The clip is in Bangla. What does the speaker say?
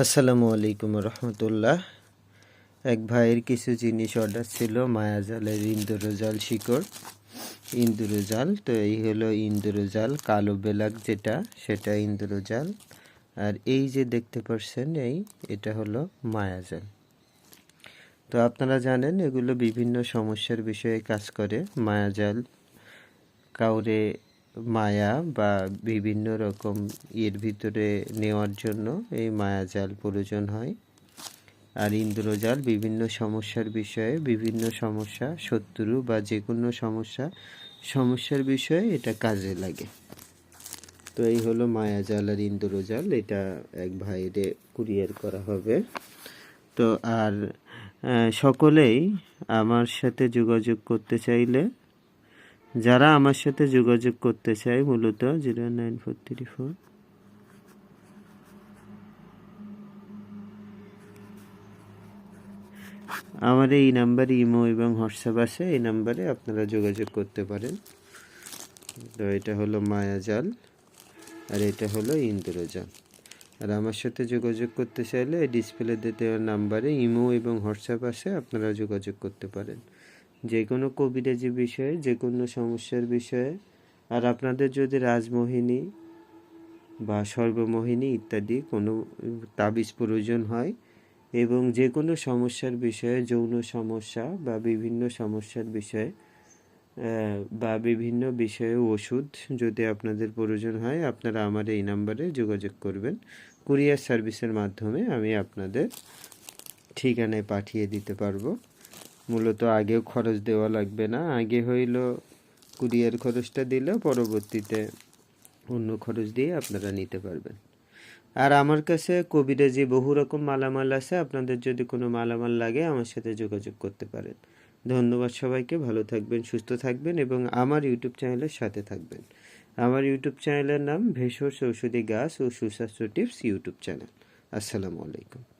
আসসালামু আলাইকুম রহমতুল্লাহ। এক ভাইয়ের কিছু জিনিস অর্ডার ছিল মায়াজালের ইন্দুরজাল শিকড়। ইন্দুরজাল তো এই হলো ইন্দুরজাল কালো বেলাক যেটা, সেটা ইন্দুরজাল আর এই যে দেখতে পাচ্ছেন এই, এটা হলো মায়াজাল তো আপনারা জানেন, এগুলো বিভিন্ন সমস্যার বিষয়ে কাজ করে। মায়াজাল কাউরে মায়া বা বিভিন্ন রকম এর ভিতরে নেওয়ার জন্য এই মায়াজাল প্রয়োজন হয়। আর ইন্দ্রজাল বিভিন্ন সমস্যার বিষয়ে বিভিন্ন সমস্যা, শত্রু বা যে কোনো সমস্যা, সমস্যার বিষয়ে এটা কাজে লাগে। তো এই হলো মায়াজাল আর ইন্দ্রজাল, এটা এক ভাইরে কুরিয়ার করা হবে। তো আর সকলেই আমার সাথে যোগাযোগ করতে চাইলে যারা আমার সাথে যোগাযোগ করতে চায়, মূলত zero nine four three four. আমার এই নাম্বারে ইমো এবং হোয়াটসঅ্যাপ আছে, এই নাম্বারে আপনারা যোগাযোগ করতে পারেন। তো এটা হলো মায়াজাল আর এটা হলো ইন্দ্রজাল। আর আমার সাথে যোগাযোগ করতে চাইলে ডিসপ্লেতে দেওয়া নাম্বারে ইমো এবং হোয়াটসঅ্যাপ আছে আপনারা যোগাযোগ করতে পারেন। যে কোনো কবিরাজি বিষয়ে যে কোনো সমস্যার বিষয়ে, আর আপনাদের যদি রাজমোহিনী বা সর্বমোহিনী ইত্যাদি কোনো তাবিজ প্রয়োজন হয় এবং যে কোনো সমস্যার বিষয়ে, যৌন সমস্যা বা বিভিন্ন সমস্যার বিষয়ে বা বিভিন্ন বিষয়ে ওষুধ যদি আপনাদের প্রয়োজন হয়, আপনারা আমার এই নাম্বারে যোগাযোগ করবেন। কুরিয়ার সার্ভিসের মাধ্যমে আমি আপনাদের ঠিকানায় পাঠিয়ে দিতে পারব। মূলত আগেও খরচ দেওয়া লাগবে না। আগে হইল কুরিয়ার খরচটা দিলে পরবর্তীতে অন্য খরচ দিয়ে আপনারা নিতে পারবেন। আর আমার কাছে কবিরাজি বহু রকম মালামাল আছে, আপনাদের যদি কোনো মালামাল লাগে আমার সাথে যোগাযোগ করতে পারেন। ধন্যবাদ সবাইকে, ভালো থাকবেন, সুস্থ থাকবেন এবং আমার ইউটিউব চ্যানেলের সাথে থাকবেন। আমার ইউটিউব চ্যানেলের নাম ভেষজ ঔষধি গাছ ও সুস্বাস্থ্য টিপস ইউটিউব চ্যানেল। আসসালামু আলাইকুম।